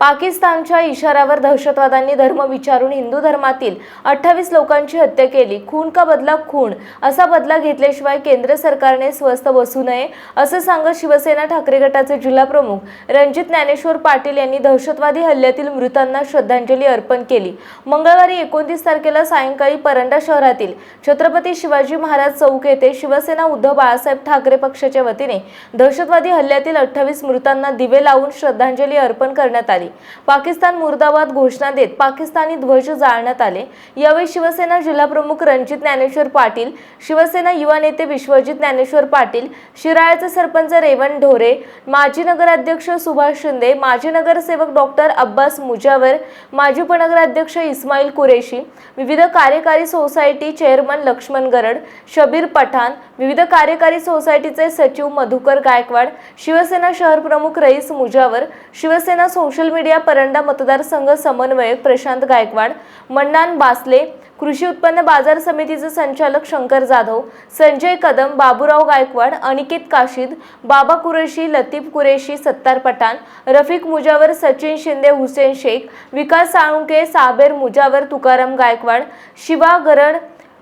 पाकिस्तानच्या इशाऱ्यावर दहशतवाद्यांनी धर्म विचारून हिंदू धर्मातील अठ्ठावीस लोकांची हत्या केली. खून का बदला? खून. असा बदला घेतल्याशिवाय केंद्र सरकारने स्वस्थ बसू नये असं सांगत शिवसेना ठाकरे गटाचे जिल्हा प्रमुख रणजित ज्ञानेश्वर पाटील यांनी दहशतवादी हल्ल्यातील मृतांना श्रद्धांजली अर्पण केली. मंगळवारी एकोणतीस तारखेला सायंकाळी परंडा शहरातील छत्रपती शिवाजी महाराज चौक येथे शिवसेना उद्धव बाळासाहेब ठाकरे पक्षाच्या वतीने दहशतवादी हल्ल्यातील अठ्ठावीस मृतांना दिवे लावून श्रद्धांजली अर्पण करण्यात आली. पाकिस्तान मुर्दाबाद घोषणा देत पाकिस्तानी ध्वज जाळण्यात आले. यावेळी शिवसेना जिल्हाप्रमुख रणजित ज्ञानेश्वर पाटील शिवसेना युवा नेते विश्वजित ज्ञानेश्वर पाटील शिराळ्याचे सरपंच रेवण ढोरे माजी नगराध्यक्ष सुभाष शिंदे माजी नगरसेवक डॉक्टर अब्बास मुजावर माजी उपनगराध्यक्ष इस्माईल कुरेशी विविध कार्यकारी सोसायटी चेअरमन लक्ष्मण गरड शबीर पठाण विविध कार्यकारी सोसायटीचे सचिव मधुकर गायकवाड शिवसेना शहर प्रमुख रईस मुजावर शिवसेना सोशल मीडिया परंडा मतदारसंघ समन्वयक प्रशांत गायकवाड मन्नान बासले कृषी उत्पन्न बाजार समितीचे संचालक शंकर जाधव संजय कदम बाबूराव गायकवाड अनिकेत काशीद बाबा कुरेशी लतीफ कुरेशी सत्तार पठाण रफिक मुजावर सचिन शिंदे हुसेन शेख विकास साळुंके साबेर मुजावर तुकाराम गायकवाड शिवा गरड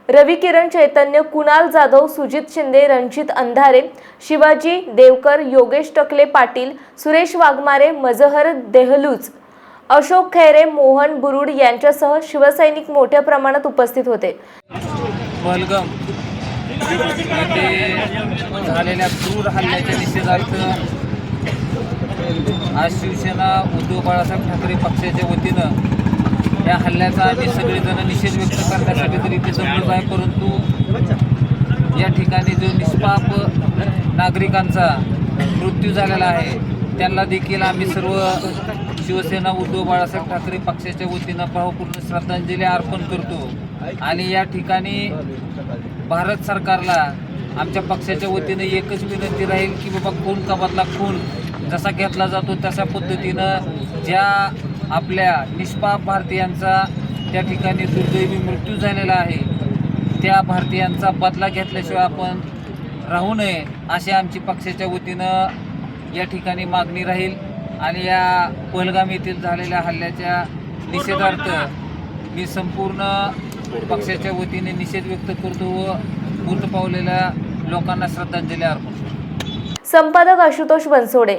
रवी किरण चैतन्य कुणाल जाधव सुजित शिंदे रणजित अंधारे शिवाजी देवकर योगेश टकले पाटील सुरेश वाघमारे मजहर देहलूज अशोक खैरे मोहन बुरुड यांच्यासह शिवसैनिक मोठ्या प्रमाणात उपस्थित होते. पहलगाम झालेल्या क्रूर हल्ल्याच्या निषेधार्थ आज शिवसेना उद्धव बाळासाहेब ठाकरे पक्षाच्या वतीनं या हल्ल्याचा आम्ही सगळेजण निषेध व्यक्त करण्यासाठी तरी इथे जमलो आहे परंतु या ठिकाणी जो निष्पाप नागरिकांचा मृत्यू झालेला आहे त्यांना देखील आम्ही सर्व शिवसेना उद्धव बाळासाहेब ठाकरे पक्षाच्या वतीनं भावपूर्ण श्रद्धांजली अर्पण करतो. आणि या ठिकाणी भारत सरकारला आमच्या पक्षाच्या वतीनं एकच विनंती राहील की बाबा खून कबातला खून जसा घेतला जातो तशा पद्धतीनं ज्या आपल्या निष्पाप भारतीयांचा त्या ठिकाणी दुर्दैवी मृत्यू झालेला आहे. त्या भारतीयांचा बदला घेतल्याशिवाय आपण राहू नये अशी आमची पक्षाच्या वतीनं या ठिकाणी मागणी राहील. आणि या पहलगाम येथील झालेल्या हल्ल्याच्या निषेधार्थ मी संपूर्ण पक्षाच्या वतीने निषेध व्यक्त करतो व मृत पावलेल्या लोकांना श्रद्धांजली अर्पण संपादक आशुतोष बनसोडे.